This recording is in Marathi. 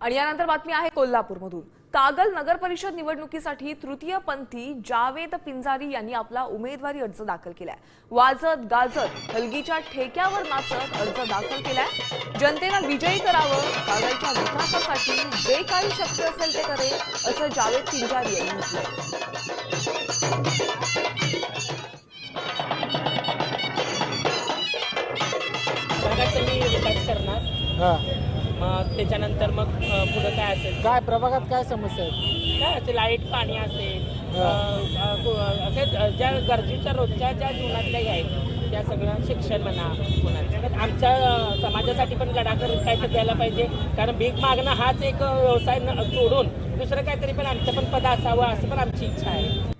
आणि यानंतर बातमी आहे कोल्हापूरमधून. कागल नगर परिषद निवडणुकीसाठी तृतीय पंथी जावेद पिंजारी यांनी आपला उमेदवारी अर्ज दाखल केलाय. वाजत गाजत हलगीच्या ठेक्यावर नाचत अर्ज दाखल केलाय. जनतेनं विजयी करावं कागलच्या विकासासाठी जे काही शक्य असेल ते करेल असं जावेद पिंजारी यांनी म्हटलंय. भागाचा मी विकास करणार. हा. मग त्याच्यानंतर मग पुढं काय असेल? काय प्रभागात काय समस्या आहेत? काय असेल? लाइट पाणी असेल. अ, अ, कु- असे ज्या गरजेच्या रोजच्या ज्या जीवनातल्या ह्या आहेत त्या सगळं शिक्षण म्हणा आमच्या अ, समाजासाठी पण लढा करून काहीतरी द्यायला पाहिजे. कारण भीक मागणं हाच एक व्यवसाय न- सोडून दुसरं काहीतरी पण आमचं पण पद असावं असं पण आमची इच्छा आहे.